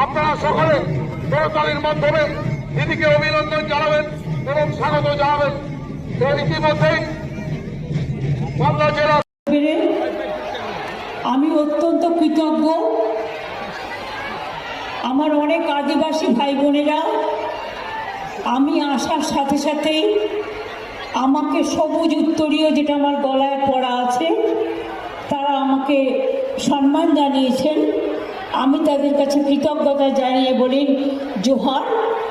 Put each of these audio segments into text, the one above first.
আপনারা সকলে করতালির মাধ্যমে দিদিকে অভিনন্দন জানাবেন এবং স্বাগত জানাবেন। তো ইতিমধ্যেই মালদা জেলা আমি অত্যন্ত কৃতজ্ঞ। আমার অনেক আদিবাসী ভাই বোনেরা, আমি আসার সাথে সাথেই আমাকে সবুজ উত্তরীয় যেটা আমার গলায় পড়া আছে, তারা আমাকে সম্মান জানিয়েছেন। আমি তাদের কাছে কৃতজ্ঞতা জানিয়ে বলি, জোহার,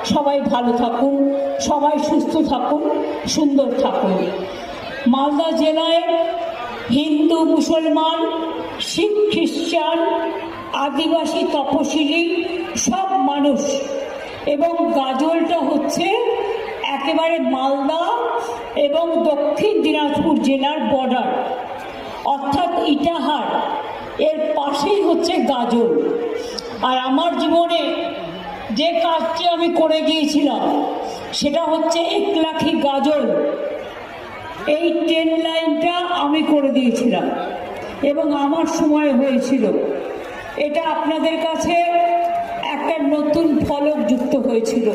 সবাই ভালো থাকুন, সবাই সুস্থ থাকুন, সুন্দর থাকুন। মালদা জেলায় হিন্দু, মুসলমান, শিখ, খ্রিস্টান, আদিবাসী, তপশিলি, সব মানুষ। এবং গাজলটা হচ্ছে একেবারে মালদা এবং দক্ষিণ দিনাজপুর জেলার বর্ডার অর্থাৎ ইটাহার, এর পাশেই হচ্ছে গাজল। আর আমার জীবনে যে কাজটি আমি করে গিয়েছিলাম, সেটা হচ্ছে একলাখি গাজল এই ট্রেন লাইনটা আমি করে দিয়েছিলাম এবং আমার সময় হয়েছিল। এটা আপনাদের কাছে একটা নতুন ফলক যুক্ত হয়েছিল।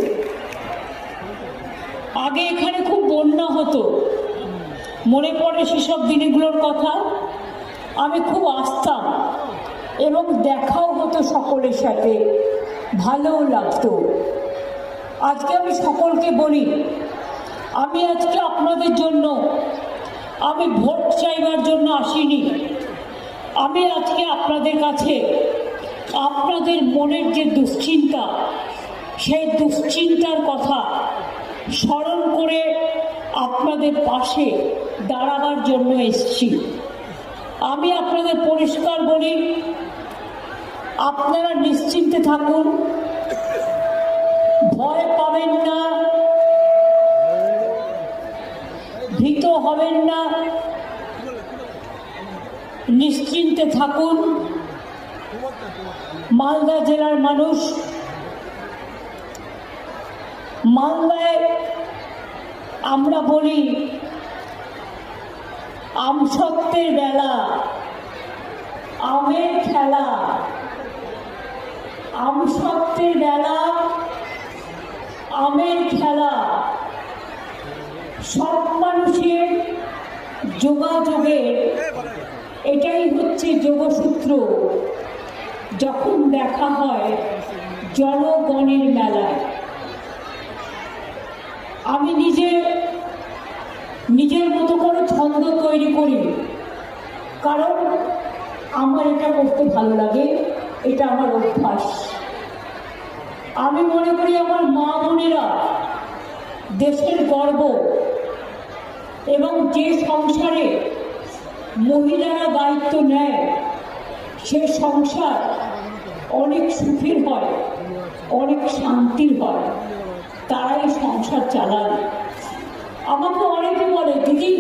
আগে এখানে খুব বন্যা হতো। মনে পড়ে সেসব দিনগুলোর কথা। আমি খুব আসতাম এবং দেখাও হতো সকলের সাথে। ভালোও লাগতো। আজকে আমি সকলকে বলি, আমি আজকে আপনাদের জন্য, আমি ভোট চাইবার জন্য আসিনি। আমি আজকে আপনাদের কাছে, আপনাদের মনের যে দুশ্চিন্তা, সেই দুশ্চিন্তার কথা স্মরণ করে আপনাদের পাশে দাঁড়াবার জন্য এসছি। আমি আপনাদের পরিষ্কার বলি, আপনারা নিশ্চিন্তে থাকুন, ভয় পাবেন না, ভীত হবেন না, নিশ্চিন্তে থাকুন। মালদা জেলার মানুষ, মালদায় আমরা বলি আমসত্বের বেলা, আমের খেলা। আমসত্বের বেলা, আমের খেলা। সব মানুষের যোগাযোগের এটাই হচ্ছে যোগসূত্র। যখন দেখা হয় জনগণের মেলায়, আমি নিজে, নিজের মতো ছন্দ তৈরি করি। কারণ আমার এটা করতে ভালো লাগে, এটা আমার অভ্যাস। আমি মনে করি আমার মা বোনেরা দেশের গর্ব এবং যে সংসারে মহিলারা দায়িত্ব নেয়, সে সংসার অনেক সুখের হয়, অনেক শান্তির হয়, তারাই সংসার চালায়। আমাকে অনেকে বলে, দিদি